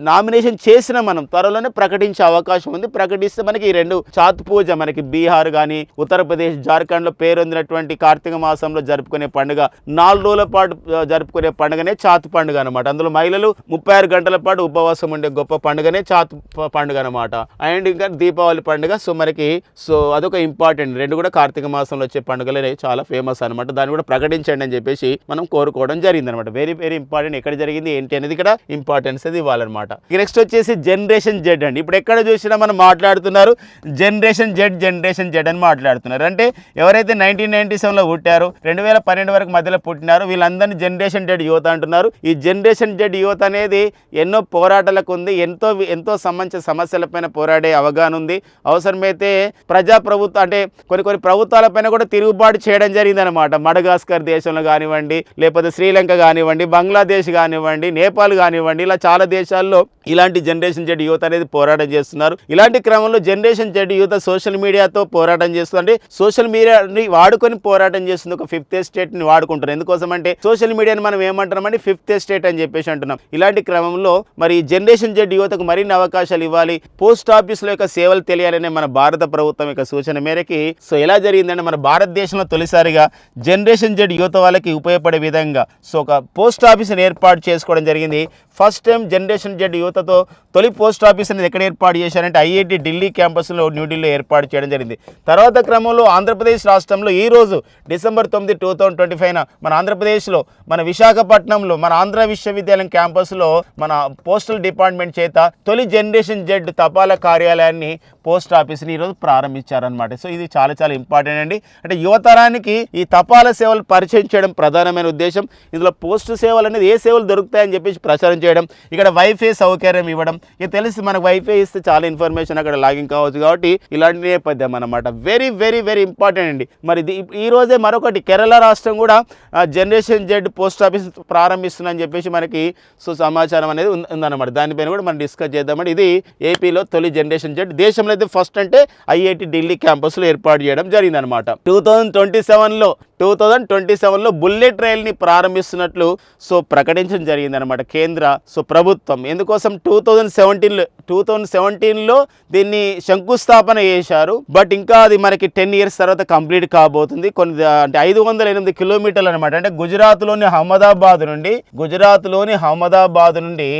నామినేషన్ చేసిన మనం త్వరలోనే ప్రకటించే అవకాశం ఉంది. ప్రకటిస్తే మనకి ఈ రెండు చాత్ పూజ మనకి బీహార్ కానీ ఉత్తరప్రదేశ్ జార్ఖండ్లో పేరొందినటువంటి కార్తీక మాసంలో జరుపుకునే పండుగ నాలుగు రోజుల పాటు జరుపుకునే పండుగనే చాతు పండుగ అనమాట అందులో మహిళలు ముప్పై ఆరు గంటల పాటు ఉపవాసం ఉండే గొప్ప పండుగనే చాత్ పండుగ అనమాట అండ్ ఇంకా దీపావళి పండుగ సో మనకి సో అదొక ఇంపార్టెంట్. రెండు కూడా కార్తీక మాసంలో వచ్చే పండుగలే చాలా ఫేమస్ అనమాట దాన్ని కూడా ప్రకటించండి అని చెప్పేసి మనం కోరుకోవడం జరిగింది అనమాట వెరీ వెరీ ఇంపార్టెంట్. ఎక్కడ జరిగింది ఏంటి అనేది ఇక్కడ ఇంపార్టెన్స్ అది ఇవ్వాలన్నమాట. నెక్స్ట్ వచ్చేసి జనరేషన్ జెడ్ అండి. ఇప్పుడు ఎక్కడ చూసినా మనం మాట్లాడుతున్నారు జనరేషన్ జెడ్ జనరేషన్ జెడ్ అని మాట్లాడుతున్నారు. అంటే ఎవరైతే నైన్టీన్ నైన్టీ సెవెన్లో పుట్టారు రెండు వేల పన్నెండు వరకు మధ్యలో పుట్టినారు వీళ్ళందరినీ జనరేషన్ జెడ్ యువత అంటున్నారు. ఈ జనరేషన్ జెడ్ యువత అనేది ఎన్నో పోరాటాలకు ఉంది ఎంతో ఎంతో సంబంధించిన సమస్యలపైన పోరాడే అవగాహన ఉంది. అవసరమైతే ప్రజా ప్రభుత్వం అంటే కొన్ని కొన్ని ప్రభుత్వాలపైన కూడా తిరుగుబాటు చేయడం జరిగిందనమాట మడగాస్కర్ దేశంలో కానివ్వండి లేకపోతే శ్రీలంక కానివ్వండి బంగ్లాదేశ్ కానివ్వండి నేపాల్ కానివ్వండి ఇలా చాలా దేశాల్లో ఇలాంటి జనరేషన్ జెడ్ యువత అనేది పోరాటం చేస్తున్నారు. ఇలాంటి క్రమంలో జనరేషన్ జెడ్ యువత సోషల్ మీడియాతో పోరాటం చేస్తుంది అంటే సోషల్ మీడియాని వాడుకొని పోరాటం చేస్తుంది. ఒక ఫిఫ్త్ ఎస్టేట్ని వాడుకుంటారు. ఎందుకోసం అంటే సోషల్ మీడియాని మనం ఏమంటున్నామంటే ఫిఫ్త్ ఎస్టేట్ అని చెప్పేసి అంటున్నాం. ఇలాంటి క్రమంలో మరి జనరేషన్ జెడ్ యువతకు మరిన్ని అవకాశాలు ఇవ్వాలి. పోస్ట్ ఆఫీసుల యొక్క సేవలు తెలియాలనే మన భారత ప్రభుత్వం యొక్క సూచన మేరకి సో ఎలా జరిగిందంటే మన భారతదేశంలో తొలిసారిగా జనరేషన్ జెడ్ యువత వాళ్ళకి ఉపయోగపడే విధంగా సో ఒక పోస్ట్ ఆఫీస్ని ఏర్పాటు చేసుకోవడం జరిగింది. ఫస్ట్ టైం జనరేషన్ జెడ్ యువతతో తొలి పోస్ట్ ఆఫీస్ అనేది ఎక్కడ ఏర్పాటు చేశారంటే ఐఐటి ఢిల్లీ క్యాంపస్లో న్యూఢిల్లీలో ఏర్పాటు చేయడం జరిగింది. తర్వాత క్రమంలో ఆంధ్రప్రదేశ్ ఆంధ్రప్రదేశ్ రాష్ట్రంలో ఈ రోజు డిసెంబర్ తొమ్మిది టూ థౌజండ్ ట్వంటీ ఫైవ్న మన ఆంధ్రప్రదేశ్లో మన విశాఖపట్నంలో మన ఆంధ్ర విశ్వవిద్యాలయం క్యాంపస్లో మన పోస్టల్ డిపార్ట్మెంట్ చేత తొలి జనరేషన్ జెడ్ తపాలా కార్యాలయాన్ని పోస్ట్ ఆఫీస్ని ఈరోజు ప్రారంభించారనమాట సో ఇది చాలా చాలా ఇంపార్టెంట్ అండి. అంటే యువతరానికి ఈ తపాలా సేవలు పరిచయం చేయడం ప్రధానమైన ఉద్దేశం. ఇందులో పోస్ట్ సేవలు అనేది ఏ సేవలు దొరుకుతాయని చెప్పేసి ప్రచారం చేయడం ఇక్కడ వైఫై సౌకర్యం ఇవ్వడం ఇక తెలిసి మనకు వైఫై ఇస్తే చాలా ఇన్ఫర్మేషన్ అక్కడ లాగిన్ కావచ్చు కాబట్టి ఇలాంటి నేపథ్యం అనమాట వెరీ వెరీ వెరీ ఇంపార్టెంట్ అండి మరి ఇది మరొకటి కేరళ రాష్ట్రం కూడా జనరేషన్ జెడ్ పోస్ట్ ఆఫీస్ ప్రారంభిస్తుందని చెప్పేసి మనకి సో సమాచారం అనేది ఉంది- ఉందన్నమాట. దానిపైన కూడా మనం డిస్కస్ చేద్దామండి. ఇది ఏపీలో తొలి జనరేషన్ జెడ్ దేశంలో అయితే ఫస్ట్ అంటే ఐఐటి ఢిల్లీ క్యాంపస్లో ఏర్పాటు చేయడం జరిగిందనమాట టూ థౌజండ్ ట్వంటీ సెవెన్లో టూ థౌజండ్ ట్వంటీ సెవెన్లో బుల్లెట్ రైల్ని ప్రారంభిస్తున్నట్లు సో ప్రకటించడం జరిగిందనమాట కేంద్ర సో ప్రభుత్వం. ఎందుకోసం టూ థౌజండ్ సెవెంటీన్లో టూ థౌజండ్ సెవెంటీన్లో దీన్ని శంకుస్థాపన చేశారు. బట్ ఇంకా అది మనకి టెన్ ఇయర్స్ తర్వాత కంప్లీట్ కాబోతుంది. కొన్ని అంటే ఐదు వందల ఎనిమిది కిలోమీటర్లు అనమాట అంటే గుజరాత్లోని అహ్మదాబాద్ నుండి గుజరాత్లోని అహ్మదాబాద్ నుండి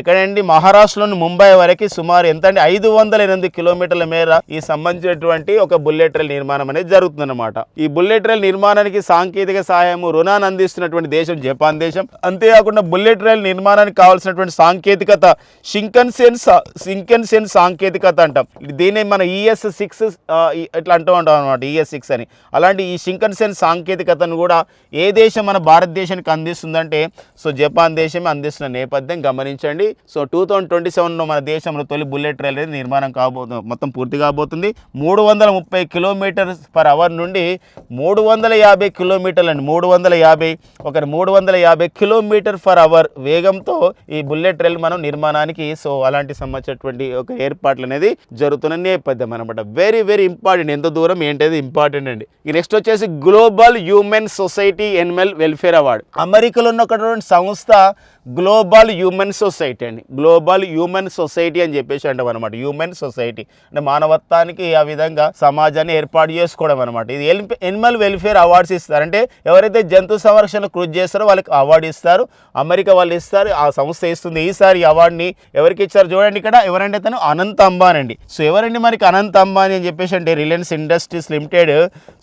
ఎక్కడండి? మహారాష్ట్రలోని ముంబై వరకు సుమారు ఎంత అంటే ఐదు వందల ఎనిమిది కిలోమీటర్ల మేర ఈ సంబంధించినటువంటి ఒక బుల్లెట్ రైల్ నిర్మాణం అనేది జరుగుతుందన్నమాట. ఈ బుల్లెట్ రైల్ నిర్మాణానికి సాంకేతిక సహాయం రుణాన్ని అందిస్తున్నటువంటి దేశం జపాన్ దేశం. అంతేకాకుండా బుల్లెట్ రైల్ నిర్మాణానికి కావాల్సినటువంటి సాంకేతికత షింకన్సెన్ షింకన్సెన్ సాంకేతికత అంటాం. దీన్ని మన ఈఎస్ సిక్స్ ఇట్లా అంటూ ఉంటాం అనమాట ఈఎస్ సిక్స్ అని. అలాంటి ఈ షింకన్సెన్ సాంకేతికతను కూడా ఏ దేశం మన భారతదేశానికి అందిస్తుందంటే సో జపాన్ దేశమే అందిస్తున్న నేపథ్యం గమనించండి. సో టూ థౌజండ్ ట్వంటీ సెవెన్లో మన దేశంలో తొలి బుల్లెట్ రైల్ అనేది నిర్మాణం కాబోతుంది మొత్తం పూర్తి కాబోతుంది. మూడు వందల ముప్పై కిలోమీటర్స్ పర్ అవర్ నుండి మూడు వందల యాభై కిలోమీటర్లండి మూడు వందల యాభై ఒక మూడు వందల యాభై కిలోమీటర్ ఫర్ అవర్ వేగంతో ఈ బుల్లెట్ రైల్ మనం నిర్మాణానికి సో అలాంటి సంబంధించినటువంటి ఒక ఏర్పాట్లు అనేది జరుగుతున్న నేపథ్యం అనమాట వెరీ వెరీ ఇంపార్టెంట్. ఎంత దూరం ఏంటది ఇంపార్టెంట్. అండి. ఈ నెక్స్ట్ వచ్చేసి global human society animal welfare award. అమెరికాలో ఉన్నటువంటి సంస్థ గ్లోబల్ హ్యూమన్ సొసైటీ అండి. గ్లోబల్ హ్యూమన్ సొసైటీ అని చెప్పేసి అంటాం అనమాట హ్యూమన్ సొసైటీ అంటే మానవత్వానికి ఆ విధంగా సమాజాన్ని ఏర్పాటు చేసుకోవడం అనమాట ఇది ఎనిమల్ వెల్ఫేర్ అవార్డ్స్ ఇస్తారు. అంటే ఎవరైతే జంతు సంరక్షణ కృషి చేస్తారో వాళ్ళకి అవార్డు ఇస్తారు. అమెరికా వాళ్ళు ఇస్తారు. ఆ సంస్థ ఇస్తుంది. ఈసారి అవార్డుని ఎవరికి ఇచ్చారు చూడండి ఇక్కడ. ఎవరంటే తను అనంత్ అంబానీ అండి. సో ఎవరండి మనకి అనంత్ అంబానీ అని చెప్పేసి అంటే రిలయన్స్ ఇండస్ట్రీస్ లిమిటెడ్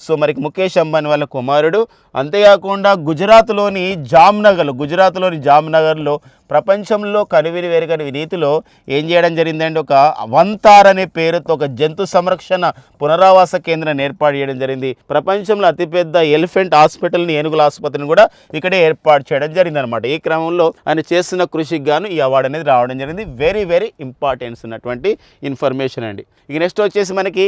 సో మనకి ముఖేష్ అంబానీ వాళ్ళ కుమారుడు. అంతేకాకుండా గుజరాత్లోని జామ్నగర్ గుజరాత్లోని జామ్నగర్ జామ్నగర్లో ప్రపంచంలో కనువిరి వేరుగని రీతిలో ఏం చేయడం జరిగిందండి ఒక వంతార్ అనే పేరుతో ఒక జంతు సంరక్షణ పునరావాస కేంద్రాన్ని ఏర్పాటు చేయడం జరిగింది. ప్రపంచంలో అతిపెద్ద ఎలిఫెంట్ హాస్పిటల్ని ఏనుగుల ఆసుపత్రిని కూడా ఇక్కడే ఏర్పాటు చేయడం జరిగింది అనమాట ఈ క్రమంలో ఆయన చేస్తున్న కృషికి గాను ఈ అవార్డు అనేది రావడం జరిగింది. వెరీ వెరీ ఇంపార్టెన్స్ ఉన్నటువంటి ఇన్ఫర్మేషన్ అండి. ఇక నెక్స్ట్ వచ్చేసి మనకి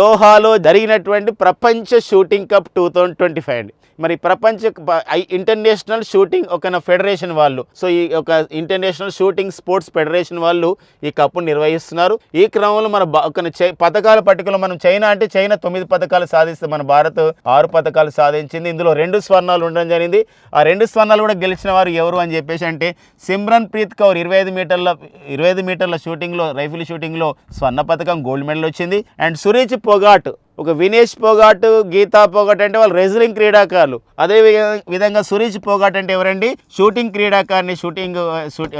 దోహాలో జరిగినటువంటి ప్రపంచ shooting cup two thousand twenty five అండి. మరి ప్రపంచ ఇంటర్నేషనల్ షూటింగ్ ఒక ఫెడరేషన్ వాళ్ళు సో ఈ ఒక ఇంటర్నేషనల్ షూటింగ్ స్పోర్ట్స్ ఫెడరేషన్ వాళ్ళు ఈ కప్పు నిర్వహిస్తున్నారు. ఈ క్రమంలో మన బా- చై- పథకాల పట్టికలో మనం చైనా అంటే చైనా తొమ్మిది పథకాలు సాధిస్తే మన భారత్ ఆరు పథకాలు సాధించింది. ఇందులో రెండు స్వర్ణాలు ఉండడం జరిగింది. ఆ రెండు స్వర్ణాలు కూడా గెలిచిన వారు ఎవరు అని చెప్పేసి అంటే సిమ్రన్ ప్రీత్ కౌర్ ఇరవై ఐదు మీటర్ల ఇరవై ఐదు మీటర్ల షూటింగ్లో రైఫిల్ షూటింగ్లో స్వర్ణ పథకం గోల్డ్ మెడల్ వచ్చింది. అండ్ సురేష్ పొగాట్ ఒక వినేష్ పోగాట్ గీతా పోగాట్ అంటే వాళ్ళు రెజ్లింగ్ క్రీడాకారులు. అదే విధంగా సురేష్ పోగాట్ అంటే ఎవరండి? షూటింగ్ క్రీడాకారిని షూటింగ్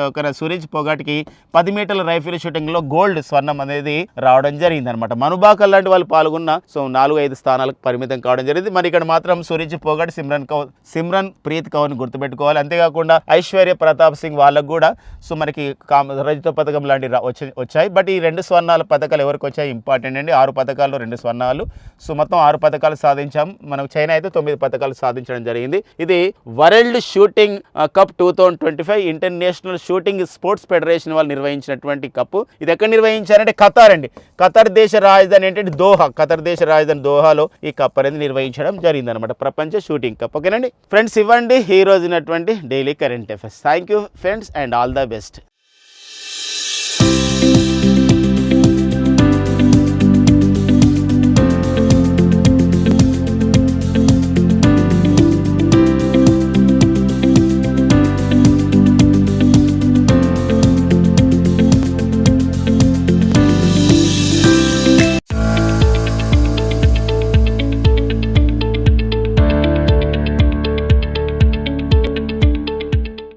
ఒక సురేష్ పోగాట్కి పది మీటర్ల రైఫిల్ షూటింగ్లో గోల్డ్ స్వర్ణం అనేది రావడం జరిగింది అనమాట మనుబాకల్ లాంటి వాళ్ళు పాల్గొన్న సో నాలుగు ఐదు స్థానాలకు పరిమితం కావడం జరిగింది. మరి ఇక్కడ మాత్రం సురేష్ పోగాట్ సిమ్రన్ కౌర్ సిమ్రన్ ప్రీత్ కౌర్ని గుర్తుపెట్టుకోవాలి. అంతేకాకుండా ఐశ్వర్య ప్రతాప్ సింగ్ వాళ్ళకు కూడా సో మనకి కామ రజత పథకం లాంటి వచ్చాయి. బట్ ఈ రెండు స్వర్ణాల పథకాలు ఎవరికి వచ్చాయి? ఇంపార్టెంట్ అండి. ఆరు పథకాల్లో రెండు స్వర్ణాలు సో మొత్తం ఆరు పథకాలు సాధించాం. మనకు చైనా అయితే తొమ్మిది పథకాలు సాధించడం జరిగింది. ఇది world shooting cup two thousand twenty five international shooting sports federation వాళ్ళు నిర్వహించినటువంటి కప్పు. ఇది ఎక్కడ నిర్వహించారంటే ఖతార్ అండి. ఖతార్ దేశ రాజధాని ఏంటంటే దోహా. ఖతార్ దేశ రాజధాని దోహాలో ఈ కప్ అనేది నిర్వహించడం జరిగింది అనమాట ప్రపంచ షూటింగ్ కప్. ఓకేనండి? ఫ్రెండ్స్ ఇవ్వండి. ఈ రోజునటువంటి daily current affairs. Thank you friends and all the best